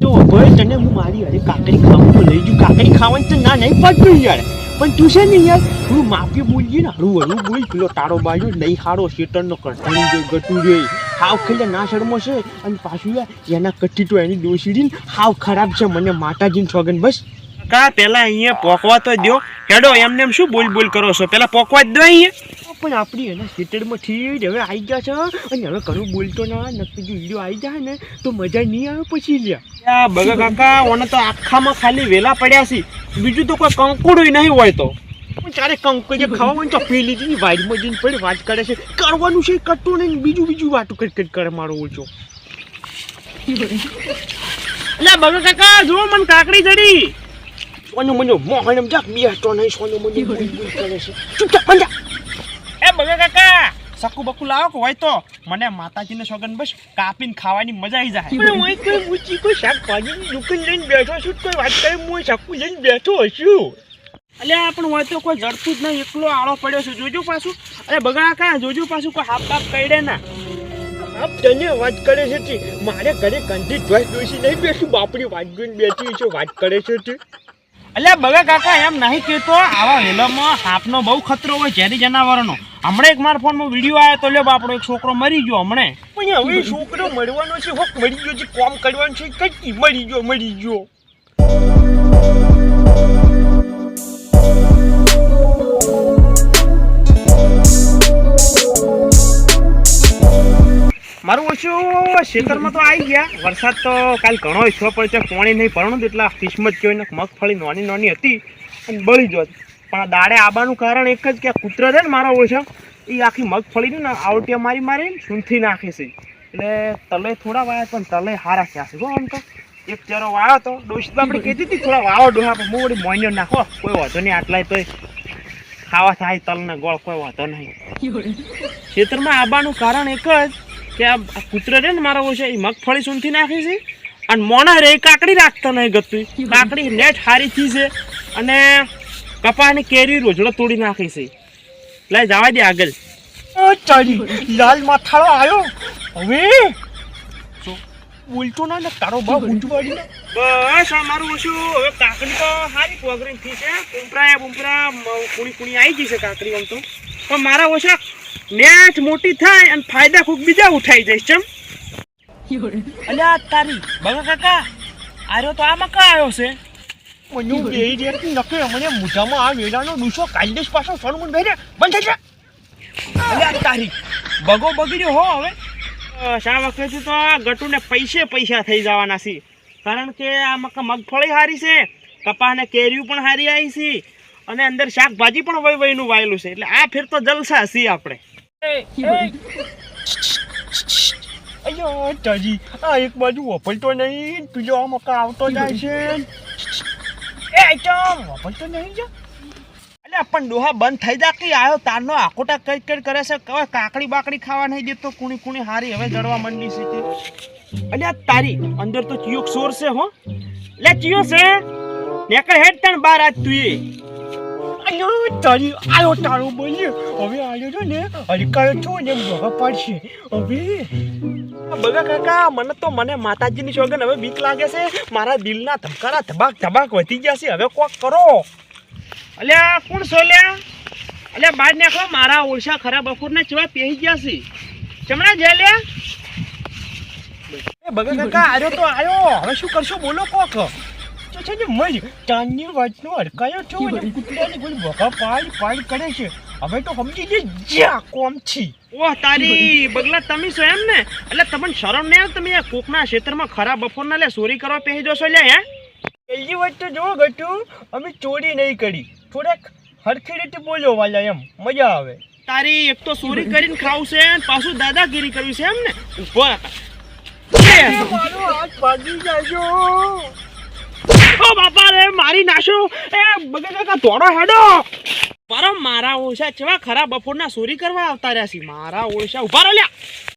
તો ખાવાની ના નહીં પડતું યાર, પણ તું છે ને યાર થોડું માફી બોલજે ને હળું હળું બોલ. પેલો તારો બાજુ નહીં હારો ગટું રે હાવ ખાઈ ના શરમો છે. અને પાછું યાર, એના કટ્ટી તો એની દોશી ને હાવ ખરાબ છે, મને માતાજીને છોગન બસ. કા પેલા અહીંયા પોકવા તો દ્યો. હેડો એમને એમ શું બોલ બોલ કરો છો? પેલા પોકવા જ દો અહીંયા. પણ આપણી એના સીટેડમાં ઠીક હવે આવી ગયા છે અને હવે કરું બોલતો ના નક્કી જો હીરો આવી જાય ને તો મજા નહીં આવે પછી લ્યા. બગા કાકા ઓને તો આખામાં ખાલી વેલા પડ્યા છે. બીજું તો કોઈ કંકુડું નહીં હોય તો. પણ કંકુ જે ખાવા હોય તો પી લીધી વાઇડમાં જઈને પડી વાત કરે છે. કરવાનું છે કરતું નહીં બીજું બીજું વાતું કટ કટ કરે મારો ઓછો. એટલે બગા કાકા જુઓ મને કાકડી જડી સોનો મનો મોહન એમ જાક બેસતો નહીં સોનો મનો કરે છે ચૂપચાપ બંધા એ બગા કાકા સકુ બકુ લાવો કે હોય તો મને માતાજીને સોગન બસ કાપીને ખાવાની મજા આવી જાય પણ હું કોઈ મૂચી કોઈ શાકભાજીની દુકાન લઈને બેઠો છું કોઈ વાત કરે હું શાકુ લઈને બેઠો છું અલ્યા પણ હોય તો કોઈ જડતું જ નહીં એકલો આળો પડ્યો છે જોજો પાછું અરે બગા કાકા જોજો પાછું કોઈ હાફ કાપ કઈડે ના આપ તને વાત કરે છે મારે ઘરે કંઠી જોઈ જોઈશી નહીં બેસું બાપડી વાત જોઈને બેઠી છે વાત કરે છે અલ્યા બગા કાકા, એમ નહીં કહેતો, આવા વેલામાં સાપનો બહુ ખતરો હોય ઝેરી જનાવરનો. હમણાં એક મારા ફોનમાં વીડિયો આવ્યો તો લ્યો બાપડો એક છોકરો મરી ગયો હમણે. પણ હવે છોકરો મળવાનો છે, હોક મરી ગયો છે, કોમ કરવાનું છે કઈ મરી ગયો મરી ગયો. ઓછું ખેતરમાં તો આવી ગયા. વરસાદ તો કાલ ઘણો ઈચ્છો પડે છે પાણી નહીં ભરણું એટલા કિસ્મત જોઈને મગફળી નાની નાની હતી અને બળી જોત. પણ આ દાડે આબાનું કારણ એક જ કે કૂતરો છે ને મારો ઓછો એ આખી મગફળીની ને આવટીયા મારી મારી સૂંથી નાખે છે. એટલે તલે થોડા વાયા પણ તલે હારા થયા છે આમ તો. એક ચેરો વાયો તો ડોસી તો આપણે કહેતી હતી થોડા વાવો ડોહા પણ વળી મોઈનો નાખો કોઈ વાંધો નહીં આટલાય તોય ખાવા થાય તલને ગોળ કોઈ વાંધો નહીં. ખેતરમાં આવવાનું કારણ એક જ કે આ કૂતરો રે ને મારો છે એ મગફળી સૂંથી નાખી છે અને મોણા રે કાકડી રાખતો નહીં ગતું. કાકડી નેટ હારી થઈ છે અને કપાની કેરી રોજડો તોડી નાખી છે. લે જવા દે આગળ. ચાલી લાલ માથાળો આવ્યો હવે? બોલતો ના ને તારો બાપ ઊંચું પાડીને બસ આ મારું ઓછું. હવે કાકડી તો સારી પોગરી થઈ છે. કુંપરા પુંપરા કુણી કુણી આવી ગઈ છે કાકડી આમ તો. પણ મારા ઓછા નેટ મોટી થાય અને ફાયદા ખૂબ બીજા ઉઠાઈ જઈશ ચમ. અલ્યા તારી બગા કાકા આર્યો તો આ મકા આવ્યો છે? મને બે રેતી નકે મને મોઢામાં આ વેલાનો દુસો કાલદેશ પાછો સણમુન બેરે બંધ થઈ જા. અલ્યા તારી બગો બગડ્યો હો હવે. શા વખતે તો આ ગટુને પૈસે પૈસા થઈ જવાના છે? કારણ કે આ મકા મગફળી હારી છે કપાને કેરીઓ પણ હારી આવી છે અને અંદર શાકભાજી પણ વય વયનું વાયેલું છે. એટલે આ ફેર તો જલસા છીએ આપણે. તાજી આ એક બાજુ વપલતો નહીં પેલો આ મકા આવતો જાય છે. એ, ચમ, વપલતો પણ ડોહા બંધ થઈ જા કે આવ્યો તારનો આકોટા કઈ કઈ કરે છે. કાકડી બાકડી ખાવા નહીં દેતો, કુણી કુણી હારી હવે જડવા મંડી છે તે. અલ્યા, તારી અંદર તો ચિયો સોર છે હો. લે, ચિયો છે. નેકર હેડ તણ બાર આજ તું અయ్యో તારી, આયો, તારો બોલ્યો હવે આયો છો ને હલકાયો છો ને બગા પાડશે. હવે બગા કાકા, મને તો, મને માતાજીની સોગન હવે બીક લાગે છે. મારા દિલના ધબકારા ધબાક ધબાક વધી ગયા છે. હવે કોક કરો. અલ્યા, કોણ સોલ્યા અલ્યા? બહાર નાખો મારા ઓળશા ખરા બપોરના ચેવા પહેરી ગયા છે. ચમડા જે બગા કાકા આયો તો આયો. હવે શું કરશો? બોલો કોક. છે ને મજ ચાંદની વાતનો હડકાયો છો ને? કૂતરાની કોઈ બકા પાડ પાડ કરે છે. હવે તો સમજી જે જ્યાં કોમ છી ઓહ તારી બગલા તમે છો એમ ને? એટલે તમને શરમ નહીં આવે તમે આ કોકના ક્ષેત્રમાં ખરા બપોરના લે ચોરી કરવા પહેરી જશો લે હે? પહેલી વાત તો જો ગટુ અમે ચોરી નહીં કરી. થોડાક હરખી રીતે બોલ્યો વાલા એમ. મજા આવે. તારી એક તો ચોરી કરીને ખાવું છે પાછું દાદાગીરી કરવી છે એમ ને? ઊભો હતા મારો હાથ ભાગી જાજો. ઓ બાપા રે, મારી નાશો. એ બગા તોડો હેડો. મારો મારા ઓળશા ચેવા ખરા બપોરના ચોરી કરવા આવતા રહ્યા છે? મારા ઓછા ઊભા રહો લ્યા.